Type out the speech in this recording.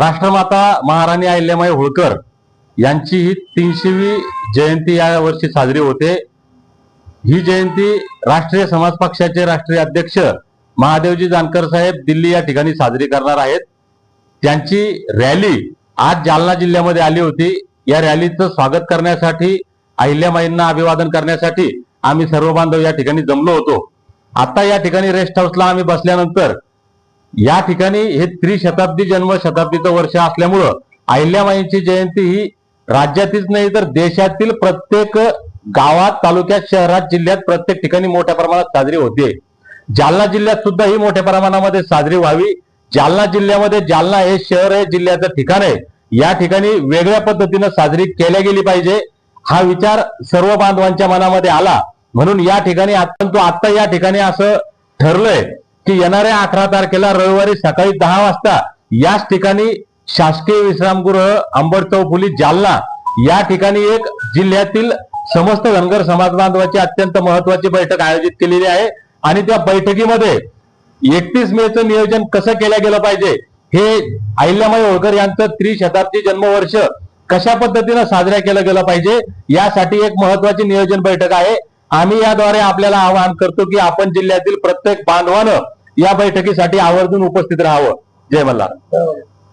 राष्ट्रमाता महाराणी अहिल्यामाई होळकर यांची ही तीनशेवी जयंती या वर्षी साजरी होते. ही जयंती राष्ट्रीय समाज पक्षाचे राष्ट्रीय अध्यक्ष महादेवजी जानकर साहेब दिल्ली या ठिकाणी साजरी करणार आहेत. त्यांची रॅली आज जालना जिल्ह्यामध्ये आली होती. या रॅलीचं स्वागत करण्यासाठी अहिल्यामाईंना अभिवादन करण्यासाठी आम्ही सर्व बांधव या ठिकाणी जमलो होतो. आता या ठिकाणी रेस्ट हाऊसला आम्ही बसल्यानंतर या ठिकाणी हे त्रिशताब्दी जन्म शताब्दीचं वर्ष असल्यामुळं अहिल्यामाईंची जयंती ही राज्यातीच नाही तर देशातील प्रत्येक गावात तालुक्यात शहरात जिल्ह्यात प्रत्येक ठिकाणी मोठ्या प्रमाणात साजरी होते. जालना जिल्ह्यात सुद्धा ही मोठ्या प्रमाणामध्ये साजरी व्हावी. जालना जिल्ह्यामध्ये जालना हे शहर हे जिल्ह्याचं ठिकाण आहे. या ठिकाणी वेगळ्या पद्धतीनं साजरी केल्या गेली पाहिजे. हा विचार सर्व बांधवांच्या मनामध्ये आला. म्हणून या ठिकाणी परंतु आता या ठिकाणी असं ठरलंय की येणाऱ्या अकरा तारखेला रविवारी सकाळी दहा वाजता याच ठिकाणी शासकीय विश्रामगृह अंबड चौफुली जालना या ठिकाणी एक जिल्ह्यातील समस्त धनगर समाज बांधवाची अत्यंत महत्वाची बैठक आयोजित केलेली आहे. आणि त्या बैठकीमध्ये एकतीस मेचं नियोजन कसं केलं गेलं पाहिजे हे अहिल्यामाई होळकर यांचं त्रिशताब्दी जन्मवर्ष कशा पद्धतीनं साजऱ्या केलं गेलं पाहिजे यासाठी एक महत्वाची नियोजन बैठक आहे. आम्ही याद्वारे आपल्याला आवाहन करतो की आपण जिल्ह्यातील प्रत्येक बांधवानं या बैठकीसाठी आवर्जून उपस्थित राहावं. जय मल्हार. हो.